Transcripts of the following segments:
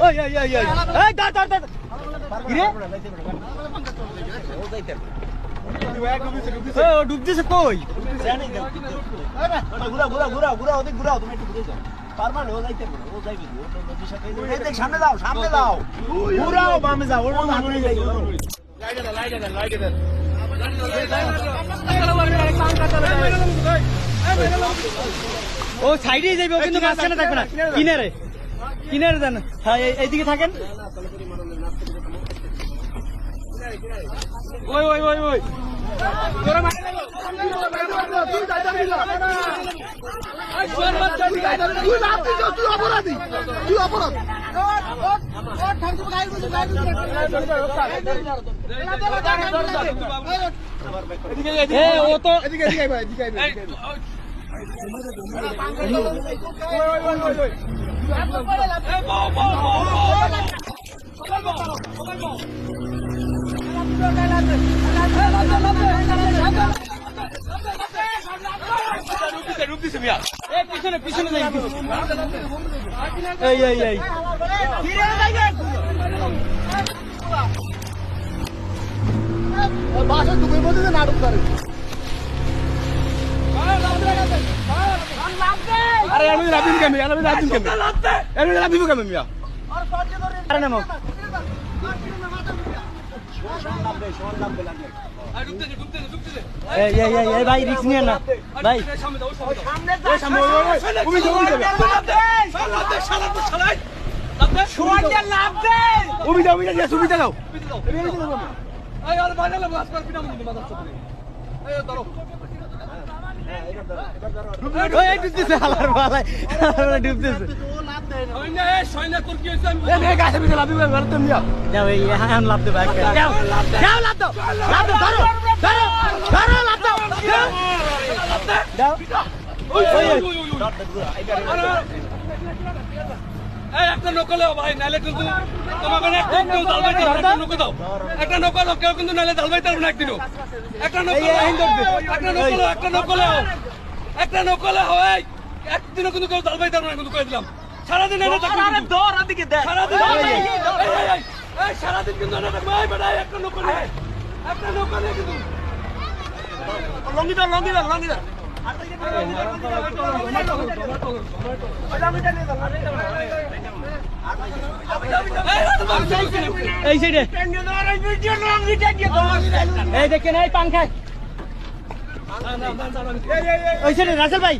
ওই ওই ওই ওই এই দাঁড় দাঁড় দাঁড় কিরে ও ডুব দিছে কই ঘুরা ঘুরা ঘুরা ঘুরা ওদিক ঘুরাও তুমি একটু ঘুরে যাও পারবা না ও যাইতে পারবে ও যাইবে ও তো নদীর সাথে এই দেখ সামনে দাও সামনে দাও ঘুরাও বামে যাও ওর মধ্যে হাঁটুনি যাই ও সাইডে যাইবে ও কিন্তু মাঝখানে থাকবে না। কিনারে। কিনারে। যান হ্যাঁ এইদিকে থাকেন। ওই ওই ওই ওই। ও তো এ পিছনে পিছনে যাই এই এই এই। নাটক করে আরে রাবিন কেমন আমি রাবিন কেমন আমি রাবিন কেমন মিয়া আরে নামো এই এই এই এই ভাই রিস্ক নিয়ে না ভাই তুমি জমি দেবে সুবিধা সুবিধা দিয়ে সুবিধা দাও ওই এই ডুবতেছে আলার বালাই ডুবতেছে। ধরো একটা নৌকা লেও ভাই নাহলে কিন্তু তোমাকে একটা কেউ জালবাই তারবে একটা নৌকা দাও। একটা কেউ কিন্তু নাহলে জালবাই তারবে না একদিনও। একটা নৌকা লেও, একটা নৌকা লেও একটা নৌকা একটা নৌকা লেও একদিনও কিন্তু কেউ জালবাই তারবে না কিন্তু কয়ে দিলাম। সারাদিন থাকবে কিন্তু। সারাদিন এই, কিন্তু এনে থাকবে এই একটা নৌকা কিন্তু। লঙ্গি দাও লঙ্গি এই, দেখেন এই পাংখায় ওই ভাই।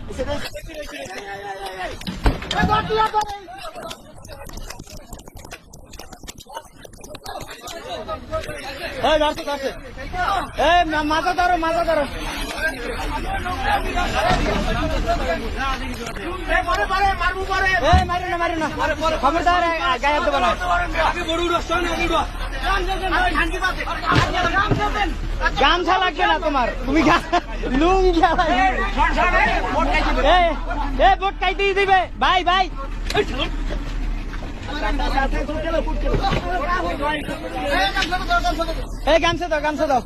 মাথা ধরো মাথা ধরো। গামছা লাগবে না তোমার। তুমি লুঙ্গি বোট কাইতে দিবে। ভাই ভাই এই গামছা দাও গামছা দাও।